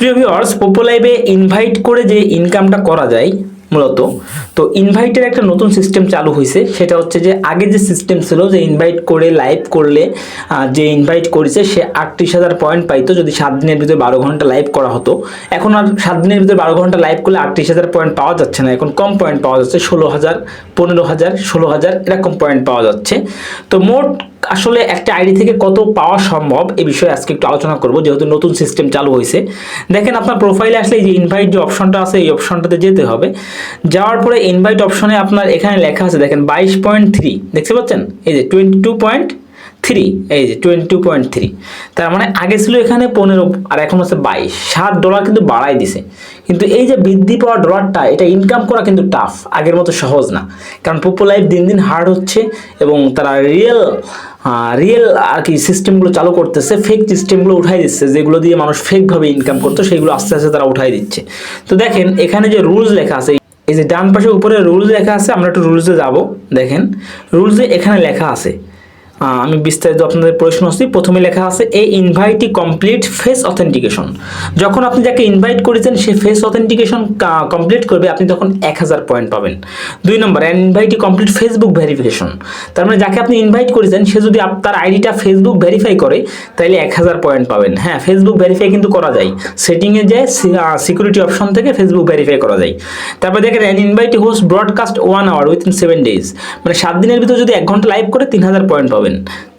প্রিয় ভিউয়ার্স পোপো লাইভে ইনভাইট করে যে ইনকামটা করা যায়, মূলত, তো ইনভাইটের একটা নতুন সিস্টেম চালু হয়েছে সেটা হচ্ছে যে আগে যে সিস্টেম ছিল যে ইনভাইট করে লাইভ করলে যে ইনভাইট করেছে, সে আটত্রিশ হাজার পয়েন্ট পাইতো যদি সাত দিনের ভিতরে বারো ঘণ্টা লাইভ করা হতো। এখন আর সাত দিনের ভিতরে বারো ঘণ্টা লাইভ করলে আটত্রিশ হাজার পয়েন্ট পাওয়া যাচ্ছে না, এখন কম পয়েন্ট পাওয়া যাচ্ছে, ষোলো হাজার, পনেরো হাজার, ষোলো হাজার এরকম পয়েন্ট পাওয়া যাচ্ছে। তো মোট আসলে একটা আইডি থেকে কত পাওয়া সম্ভব এ বিষয়ে আজকে একটু আলোচনা করব, যেহেতু নতুন সিস্টেম চালু হয়েছে। দেখেন আপনার প্রোফাইলে আসলে এই যে ইনভাইট যে অপশনটা আছে, এই অপশনটাতে যেতে হবে। যাওয়ার পরে ইনভাইট অপশনে আপনার এখানে লেখা আছে, দেখেন বাইশ পয়েন্ট থ্রি, দেখতে পাচ্ছেন? এই যে টোয়েন্টি টু পয়েন্ট থ্রি, এই যে টোয়েন্টি টু পয়েন্ট থ্রি। তার মানে আগে ছিল এখানে পনেরো, আর এখন হচ্ছে বাইশ। সাত ডলার কিন্তু বাড়াই দিছে। কিন্তু এই যে বৃদ্ধি পাওয়া ডলারটা এটা ইনকাম করা কিন্তু টাফ আগের মতো সহজ না। কারণ পোপো লাইফ দিন দিন হার্ড হচ্ছে এবং তারা রিয়েল রিয়েল আর কি সিস্টেমগুলো চালু করতেছে ফেক সিস্টেমগুলো উঠাই দিচ্ছে, যেগুলো দিয়ে মানুষ ফেকভাবে ইনকাম করতো, সেগুলো আস্তে আস্তে তারা উঠাই দিচ্ছে। তো দেখেন, এখানে যে রুলস লেখা আছে, এই যে ডান পাশে উপরে রুলস লেখা আছে, আমরা একটু রুলসে যাব, দেখেন। রুলসে এখানে লেখা আছে আমি বিস্তারিত আপনাদের প্রশ্ন আসছি। প্রথমে লেখা আছে, a invitee complete face authentication যখন আপনি যাকে ইনভাইট করেছেন, সে ফেস অথেন্টিকেশন কমপ্লিট করবে, আপনি তখন এক হাজার পয়েন্ট পাবেন। দুই নম্বর ইনভাইটি কমপ্লিট ফেসবুক ভেরিফিকেশন তার মানে যাকে আপনি ইনভাইট করেছেন, সে যদি তার আইডিটা ফেসবুক ভেরিফাই করে তাহলে এক হাজার পয়েন্ট পাবেন। হ্যাঁ ফেসবুক ভেরিফাই কিন্তু করা যায়। সেটিংয়ে যায় সিকিউরিটি অপশন থেকে ফেসবুক ভেরিফাই করা যায়। তারপরে দেখেন an invite host broadcast one hour within seven days মানে সাত দিনের ভিতর যদি এক ঘণ্টা লাইভ করে, তিন হাজার পয়েন্ট পাবেন।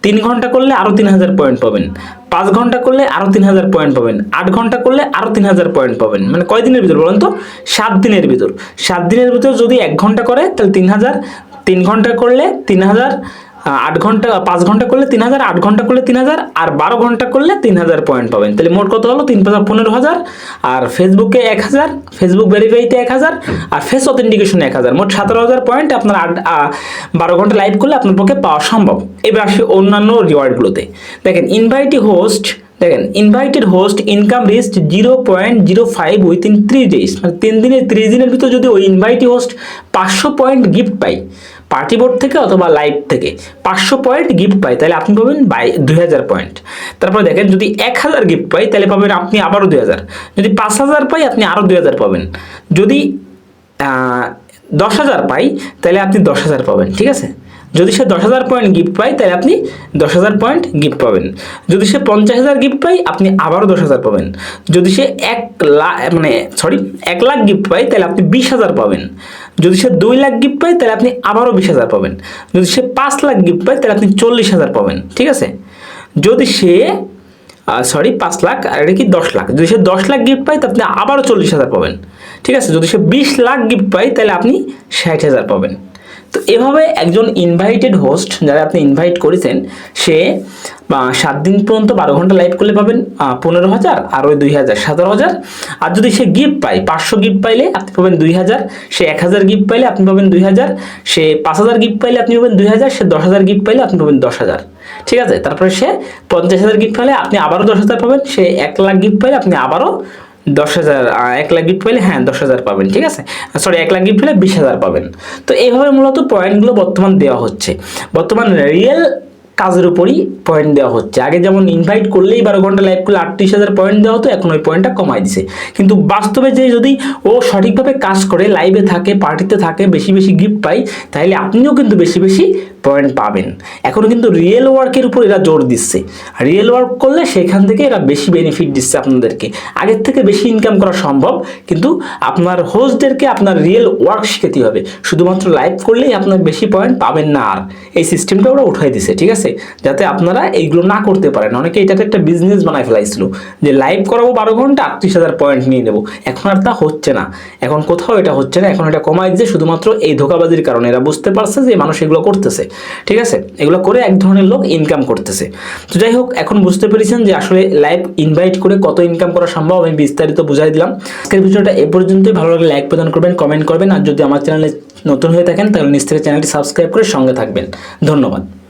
তিন ঘণ্টা করলে আরও তিন হাজার পয়েন্ট পাবেন। পাঁচ ঘণ্টা করলে আরও তিন হাজার পয়েন্ট পাবেন। আট ঘণ্টা করলে আরও তিন হাজার পয়েন্ট পাবেন। মানে কয় দিনের ভিতর বলেন তো? সাত দিনের ভিতর। সাত দিনের ভিতর যদি এক ঘণ্টা করে, তাহলে তিন হাজার। তিন ঘণ্টা করলে তিন হাজার। আট ঘণ্টা, পাঁচ ঘণ্টা করলে তিন হাজার, আট ঘণ্টা করলে তিন হাজার, আর বারো ঘণ্টা করলে তিন হাজার পয়েন্ট পাবেন। তাহলে মোট কত হলো? তিন পাঁচ পনেরো হাজার, আর ফেসবুকে এক হাজার ফেসবুক ভেরিফাইতে এক হাজার, আর ফেস অথেন্টিকেশনে এক হাজার। মোট সতেরো হাজার পয়েন্ট আপনার আট বারো ঘণ্টা লাইভ করলে আপনার পক্ষে পাওয়া সম্ভব। এবার আসি অন্যান্য রিওয়ার্ডগুলোতে দেখেন ইনভাইটি হোস্ট দেখেন invited host income reached zero point zero five within three days মানে তিন দিনের, ত্রিশ দিনের ভিতর যদি ওই ইনভাইটি হোস্ট পাঁচশো পয়েন্ট গিফট পাই পার্টি বোর্ড থেকে অথবা লাইভ থেকে পাঁচশো পয়েন্ট গিফট পাই, তাহলে আপনি পাবেন বাই দুই হাজার পয়েন্ট তারপরে দেখেন, যদি এক হাজার গিফট পাই, তাহলে পাবেন আপনি আবারও দুই হাজার। যদি পাঁচ হাজার পাই, আপনি আরও দুই হাজার পাবেন। যদি দশ হাজার পাই, তাহলে আপনি দশ হাজার পাবেন, ঠিক আছে? যদি সে দশ হাজার পয়েন্ট গিফট পায়, তাহলে আপনি দশ হাজার পয়েন্ট গিফট পাবেন। যদি সে পঞ্চাশ হাজার গিফট পায়, আপনি আবারও দশ হাজার পাবেন। যদি সে এক লাখ মানে সরি এক লাখ গিফট পায়, তাহলে আপনি বিশ হাজার পাবেন। যদি সে দুই লাখ গিফট পায়, তাহলে আপনি আবারও বিশ হাজার পাবেন। যদি সে পাঁচ লাখ গিফট পায়, তাহলে আপনি চল্লিশ হাজার পাবেন, ঠিক আছে? যদি সে সরি পাঁচ লাখ, আর এটা কি দশ লাখ? যদি সে দশ লাখ গিফট পায়, তাহলে আপনি আবারও চল্লিশ হাজার পাবেন, ঠিক আছে? যদি সে বিশ লাখ গিফট পায়, তাহলে আপনি ষাট হাজার পাবেন। তো এভাবে একজন ইনভাইটেড হোস্ট যারা আপনি ইনভাইট করেছেন, সে সাত দিন পর্যন্ত বারো ঘণ্টা লাইভ করলে পাবেন পনেরো হাজার, আর ওই দুই হাজার, সতেরো হাজার। আর যদি সে গিফট পায়, পাঁচশো গিফট পাইলে আপনি পাবেন দুই হাজার, সে এক হাজার গিফট পাইলে আপনি পাবেন দুই হাজার, সে পাঁচ হাজার গিফট পাইলে আপনি পাবেন দুই হাজার, সে দশ হাজার গিফট পাইলে আপনি পাবেন দশ হাজার। ঠিক আছে? তারপরে সে পঞ্চাশ হাজার গিফট পাইলে আপনি আবারও দশ হাজার পাবেন, সে এক লাখ গিফট পাইলে আপনি আবারও দশ হাজার এক লাখ গিফট পাইলে হ্যাঁ দশ হাজার পাবেন, ঠিক আছে? সরি এক লাখ গিফট পেলে বিশ হাজার পাবেন। তো এইভাবে মূলত পয়েন্টগুলো বর্তমান দেওয়া হচ্ছে। বর্তমান রিয়েল কাজের উপরই পয়েন্ট দেওয়া হচ্ছে। আগে যেমন ইনভাইট করলেই বারো ঘণ্টা লাইভ করলে আটত্রিশ হাজার পয়েন্ট দেওয়া হতো, এখন ওই পয়েন্টটা কমাই দিছে। কিন্তু বাস্তবে যে যদি ও সঠিকভাবে কাজ করে লাইভে থাকে পার্টিতে থাকে, বেশি বেশি গিফট পাই তাহলে আপনিও কিন্তু বেশি বেশি পয়েন্ট পাবেন। এখন কিন্তু রিয়েল ওয়ার্কের উপর এরা জোর দিচ্ছে। রিয়েল ওয়ার্ক করলে সেখান থেকে এরা বেশি বেনিফিট দিচ্ছে আপনাদেরকে। আগের থেকে বেশি ইনকাম করা সম্ভব, কিন্তু আপনার হোস্টদেরকে আপনার রিয়েল ওয়ার্ক শিখাতে হবে। শুধুমাত্র লাইভ করলেই আপনার বেশি পয়েন্ট পাবেন না আর। এই সিস্টেমটা ওরা উঠাই দিছে, ঠিক আছে? যাতে আপনারা এইগুলো না করতে পারেন। অনেকে এটাকে একটা বিজনেস বানায় ফেলাইছিল, যে লাইভ করাবো বারো ঘণ্টা, আটত্রিশ হাজার পয়েন্ট নিয়ে নেব। এখন আর তা হচ্ছে না। এখন কোথাও এটা হচ্ছে না। এখন এটা কমাই যে শুধুমাত্র এই ধোকাবাজির কারণে। এরা বুঝতে পারছে যে মানুষ এগুলো করতেছে। ঠিক আছে? এগুলো করে এক ধরনের লোক ইনকাম করতেছে। তো যাই হোক, এখন বুঝতে পেরেছেন যে আসলে লাইভ ইনভাইট করে কত ইনকাম করা সম্ভব, আমি বিস্তারিত বুঝাই দিলাম। আজকের ভিডিওটা এ পর্যন্তই। ভালো লাগলে লাইক প্রদান করবেন কমেন্ট করবেন, আর যদি আমার চ্যানেলে নতুন হয়ে থাকেন, তাহলে নিশ্চয়ই চ্যানেলটি সাবস্ক্রাইব করে সঙ্গে থাকবেন। ধন্যবাদ।